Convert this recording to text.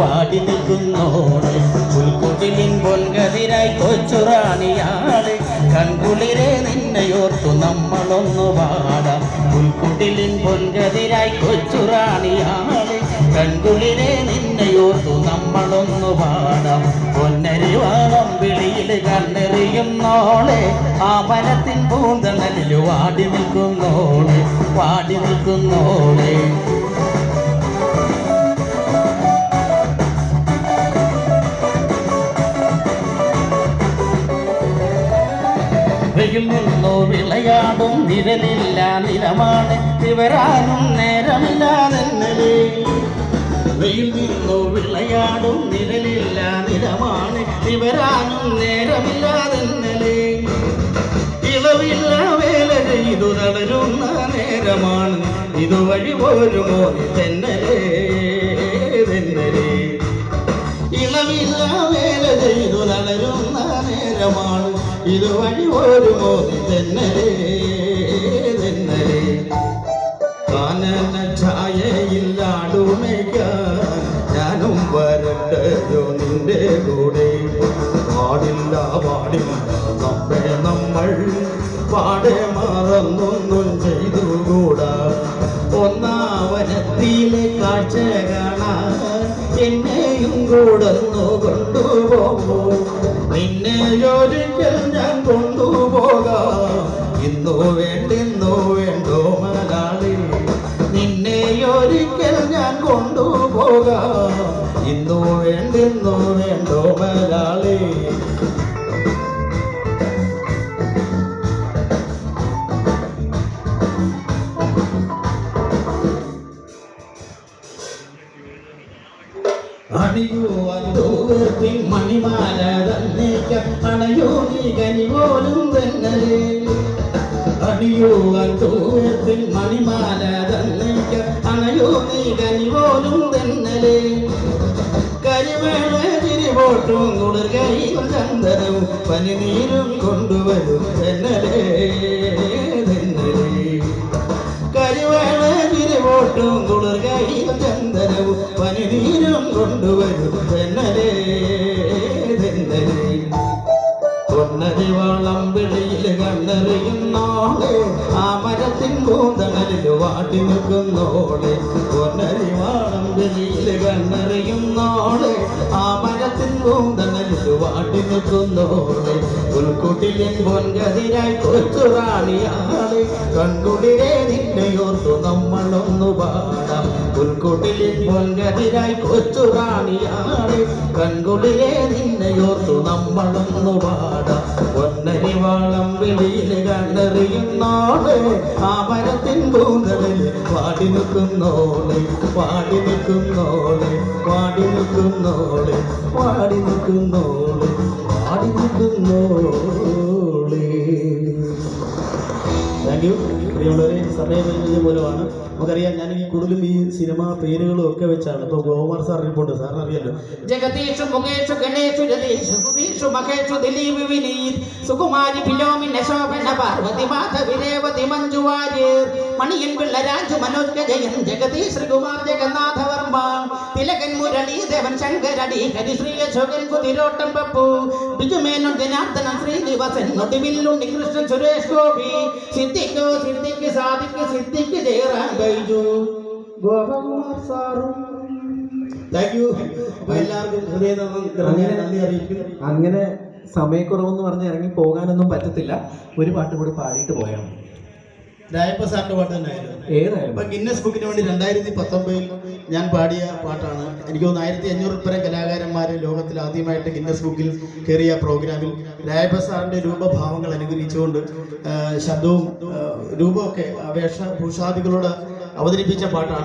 വാടി നിൽക്കുന്നോളെ പുൽക്കുട്ടിലിൻ പൊൻകതിരായി കൊച്ചുറാണിയാട്. കൺകുളിരെ നിന്നെയോർത്തു നമ്മളൊന്നു പാടാം പുൽക്കുട്ടിലിൻ പൊൻകതിരായി കൊച്ചുറാണിയാട്. കൺകുളിരെ നിന്നെയോർത്തു നമ്മളൊന്നു പാടാം പൊന്നരിവാളം വിളിയിൽ കണ്ണെറിയുന്നോളെ. ആ മരത്തിൻ പൂന്തണലിൽ വാടി നിൽക്കുന്നോളെ. വാടി നിൽക്കുന്നോളെ. വിളയാടും നിഴലില്ല നിലമാണ്. വിവരാനും നേരമില്ലാതെന്നലേ. വെയിൽ നിന്നു വിളയാടും നിഴലില്ല നിലമാണ്. വിവരാനും നേരമില്ലാതെന്നലേ. ഇളവില്ല വേല ചെയ്തു തളരുന്ന നേരമാണ്. ഇതുവഴി പോരുമോ തെന്നലേ തെന്നലേ ഇളവില്ല വേല ചെയ്തു തളരുന്ന നേരമാണ്. ഇതുവഴി പോരുമോ മോദി തെന്നലേ കാനന ഛായയില്ലാടുമേക്കാൻ ഞാനും വരണ്ടയോ നിന്റെ കൂടെ പാടില്ല പാടില്ല നമ്മെ നമ്മൾ പാടെ മറന്നൊന്നും ചെയ്തുകൂടാ ഒന്നാവനത്തിലെ കാഴ്ച കാണാൻ എന്നെയും കൂടന്നു കൊണ്ടുപോകൂ നിന്നെ ഒരിക്കൽ ഞാൻ കൊണ്ടുപോകാം. ഇന്നു വേണ്ടോ വേണ്ടോ മലയാളി അണിയോ അന്തോർത്തി മണിമാല തന്നേക്ക അണയോ നീ കനി പോലും തന്നലേ അണിയോ അന്തോർത്തി മണിമാല തന്നേക്ക അണയോ നീ കനി പോലും കരിമേള കൈയും ചന്ദനവും പനിനീരും കൊണ്ടുവരും. തെന്നലേ തെന്നലേ. കരിവേള തിരുവോട്ടും കുളിർ കൈയും ചന്ദനവും പനിനീരും കൊണ്ടുവരും. തെന്നലേ തെന്നലേ. പൊന്നരിവാളം വിളിയിൽ കണ്ണറിയുന്നോളെ ആ മരത്തിൻ കൂന്തണലിൽ വാട്ടി നിൽക്കുന്നോളെ പൊന്നരിവാളം വിളിയിൽ കണ്ണറിയുന്നോളെ ആ മരത്തിൻ കൂന്തണലിൽ വാട്ടി നിൽക്കുന്നോളെ പുൽക്കുട്ടിലിൻ പൊൻകതിരായി കൊച്ചുറാണിയാളെ കൺകുളിരെ നിന്നെയോർത്തു നമ്മളൊന്നു പാടാം. പുൽക്കുട്ടിലിൻ പൊൻകതിരായി കൊച്ചുറാണിയാളെ കൺകുളിരെ നിന്നെയോർത്തു നമ്മളൊന്നു പാടാം. പൊന്നരിവാളം വിളിയിൽ കണ്ടറിയുന്നോട് ആ മരത്തിൻ പൂന്തളിൽ പാടി നിൽക്കുന്നോളെ. പാടി നിൽക്കുന്നോളെ. പാടി നിൽക്കുന്നോളെ. പാടി നിൽക്കുന്നോളെ. പാടി നിൽക്കുന്നോളെ. താങ്ക് യു പ്രിയമുള്ളവരെ സമയപരിമിതി മൂലമാണ് നമുക്കറിയാം ഞാൻ ഈ കൂടുതലും ഈ സിനിമ പേരുകളും ഒക്കെ വെച്ചാണ്. ഇപ്പോൾ ഗോകുമാർ സാർ റിപ്പോർട്ട് സാർ അറിയാലോ ജഗദീഷു വിനീത് സുകുമാരി പാർവതി മാധവി മണിയൻ പിള്ള രാജു മനോജ് ജയൻ ജഗദീഷ് ശ്രീകുമാർ ജഗന്നാഥ വർമ്മ തിലകൻ മുരളീദേവൻ ശങ്കരടി ഹരിശ്രീ അശോകൻ കുതിരോട്ടം പപ്പു ബിജുമേനോൻ ജനാർദ്ദനം ശ്രീനിവാസൻ നൊടിവില്ലുണ്ണി കൃഷ്ണൻ സുരേഷ് ഗോപി സിദ്ധിക്കോ സിദ്ധിക്ക് സാധിക്ക് സിദ്ധിക്ക് ജയറാം ബൈജു. ഗോപകുമാർ സാറും. താങ്ക് യു അപ്പോൾ എല്ലാവർക്കും ഹൃദയം നിറഞ്ഞ നന്ദി അറിയിക്കുന്നു. അങ്ങനെ സമയക്കുറവെന്ന് പറഞ്ഞ് ഇറങ്ങി പോകാനൊന്നും പറ്റത്തില്ല. ഒരു പാട്ട് കൂടി പാടിയിട്ട് പോയാണ് രായപ്പ സാറിന്റെ പാട്ട് തന്നെയായിരുന്നു. ഗിന്നസ് ബുക്കിന് വേണ്ടി രണ്ടായിരത്തി പത്തൊമ്പതിൽ ഞാൻ പാടിയ പാട്ടാണ്. എനിക്ക് തോന്നുന്നു ആയിരത്തി അഞ്ഞൂറ് പരം കലാകാരന്മാർ ലോകത്തിൽ ആദ്യമായിട്ട് ഗിന്നസ് ബുക്കിൽ കയറിയ പ്രോഗ്രാമിൽ രായപ്പ സാറിന്റെ രൂപഭാവങ്ങൾ അനുകരിച്ചുകൊണ്ട് ശബ്ദവും രൂപമൊക്കെ വേഷഭൂഷാദികളോട് അവതരിപ്പിച്ച പാട്ടാണ്.